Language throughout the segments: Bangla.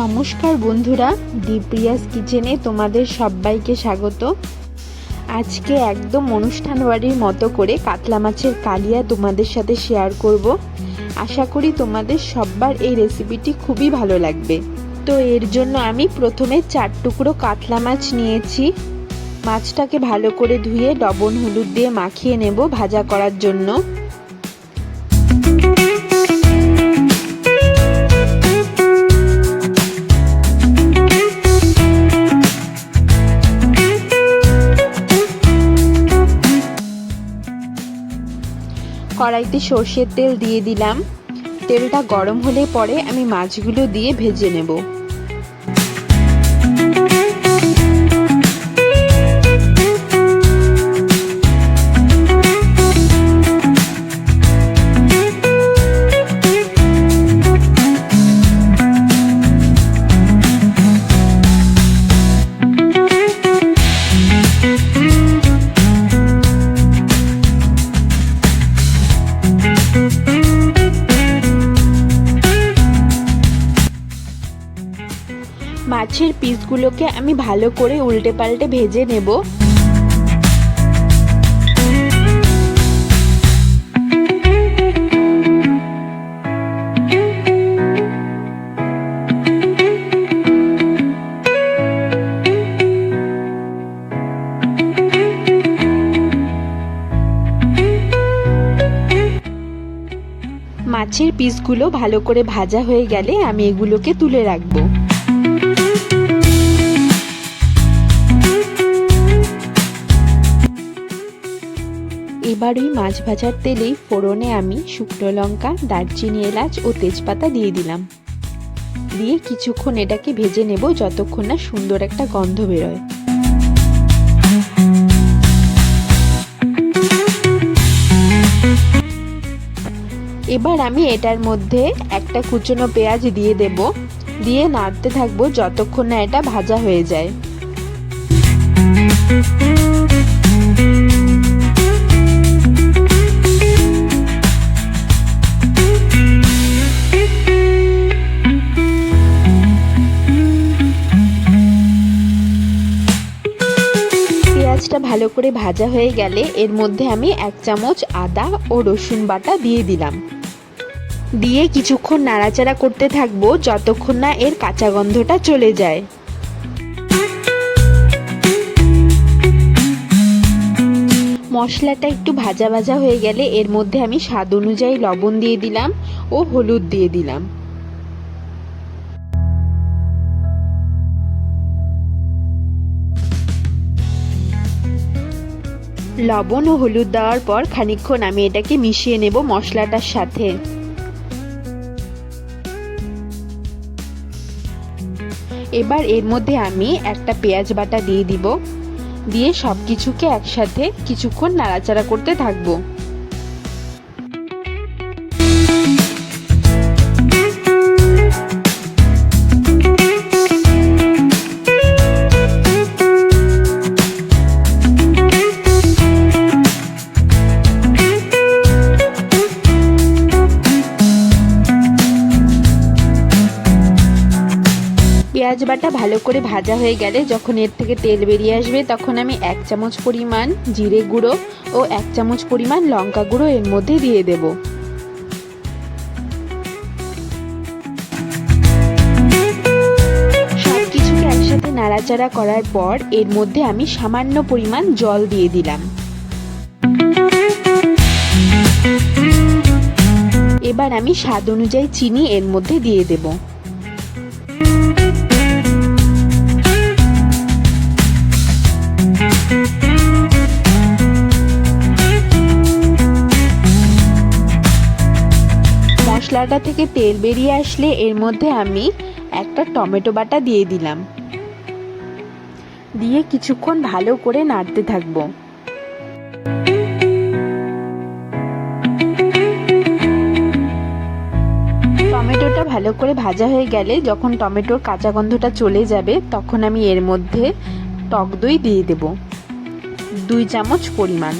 নমস্কার বন্ধুরা, দিপ্রিয়াস কিচেনে তোমাদের সবাইকে স্বাগত। আজকে একদম অনুষ্ঠান বাড়ির মতো করে কাতলা মাছের কালিয়া তোমাদের সাথে শেয়ার করব। আশা করি তোমাদের সব্বার এই রেসিপিটি খুবই ভালো লাগবে। তো এর জন্য আমি প্রথমে চার টুকরো কাতলা মাছ নিয়েছি। মাছটাকে ভালো করে ধুয়ে লবণ হলুদ দিয়ে মাখিয়ে নেব ভাজা করার জন্য। কড়াইতে সর্ষের তেল দিয়ে দিলাম। তেলটা গরম হলে পরে আমি মাছগুলো দিয়ে ভেজে নেব। মাছের পিসগুলোকে আমি ভালো করে উল্টে পাল্টে ভেজে নেব। মাছের পিসগুলো ভালো করে ভাজা হয়ে গেলে আমি এগুলোকে তুলে রাখব। এবার ওই মাছ ভাজার তেলেই ফোড়নে আমি শুকনো লঙ্কা, দারচিনি, এলাচ ও তেজপাতা দিয়ে দিলাম। দিয়ে কিছুক্ষণ এটাকে ভেজে নেব যতক্ষণ না সুন্দর একটা গন্ধ বেরোয়। এবার আমি এটার মধ্যে একটা কুচনো পেঁয়াজ দিয়ে দেব। দিয়ে নাড়তে থাকব যতক্ষণ না এটা ভাজা হয়ে যায়। ভালো করে ভাজা হয়ে গেলে এর মধ্যে আমি এক চামচ আদা ও রসুন বাটা দিয়ে দিলাম। দিয়ে কিছুক্ষণ নাড়াচাড়া করতে থাকব যতক্ষণ না এর কাঁচা গন্ধটা চলে যায়। মশলাটা একটু ভাজা ভাজা হয়ে গেলে এর মধ্যে আমি স্বাদ অনুযায়ী লবণ দিয়ে দিলাম ও হলুদ দিয়ে দিলাম। লবণ ও হলুদ দেওয়ার পর খানিকক্ষণ আমি এটাকে মিশিয়ে নেব মশলাটার সাথে। এবার এর মধ্যে আমি একটা পেঁয়াজ বাটা দিয়ে দিব। দিয়ে সব কিছুকে একসাথে কিছুক্ষণ নাড়াচাড়া করতে থাকব। পেঁয়াজ বাটা ভালো করে ভাজা হয়ে গেলে যখন এর থেকে তেল বেরিয়ে আসবে, তখন আমি এক চামচ পরিমাণ জিরে গুঁড়ো ও এক চামচ পরিমাণ লঙ্কা গুঁড়ো এর মধ্যে দিয়ে দেব। নাড়াচাড়া করার পর এর মধ্যে আমি সামান্য পরিমাণ জল দিয়ে দিলাম। এবার আমি স্বাদ অনুযায়ী চিনি এর মধ্যে দিয়ে দেবো। মশলাটা থেকে তেল বেরিয়ে আসলে এর মধ্যে আমি একটা টমেটো বাটা দিয়ে দিলাম। দিয়ে কিছুক্ষণ ভালো করে নাড়তে থাকব। টমেটোটা ভালো করে ভাজা হয়ে গেলে যখন টমেটোর কাঁচা গন্ধটা চলে যাবে, তখন আমি এর মধ্যে টক দই দিয়ে দেব। দুই চামচ পরিমাণ।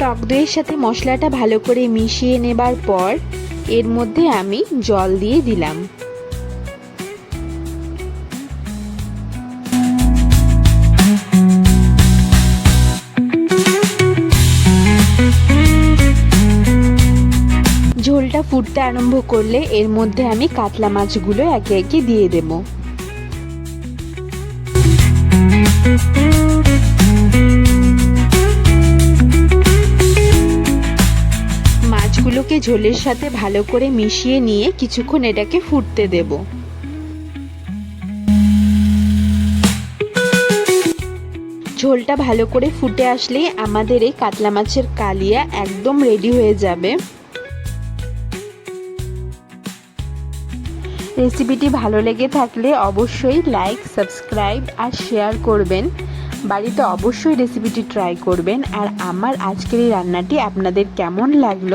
টক দইয়ের সাথে মশলাটা ভালো করে মিশিয়ে নেবার পর এর মধ্যে আমি জল দিয়ে দিলাম। ঝোলটা ফুটতে আরম্ভ করলে এর মধ্যে আমি কাতলা মাছগুলো একে একে দিয়ে দেব। মাছগুলোকে ঝোলের সাথে ভালো করে মিশিয়ে নিয়ে কিছুক্ষণ এটাকে ফুটতে দেব। ঝোলটা ভালো করে ফুটে আসলেই আমাদের এই কাতলা মাছের কালিয়া একদম রেডি হয়ে যাবে। রেসিপিটি ভালো লেগে থাকলে অবশ্যই লাইক সাবস্ক্রাইব আর শেয়ার করবেন। বাড়িতে অবশ্যই রেসিপিটি ট্রাই করবেন। আর আমার আজকের এই রান্নাটি আপনাদের কেমন লাগল?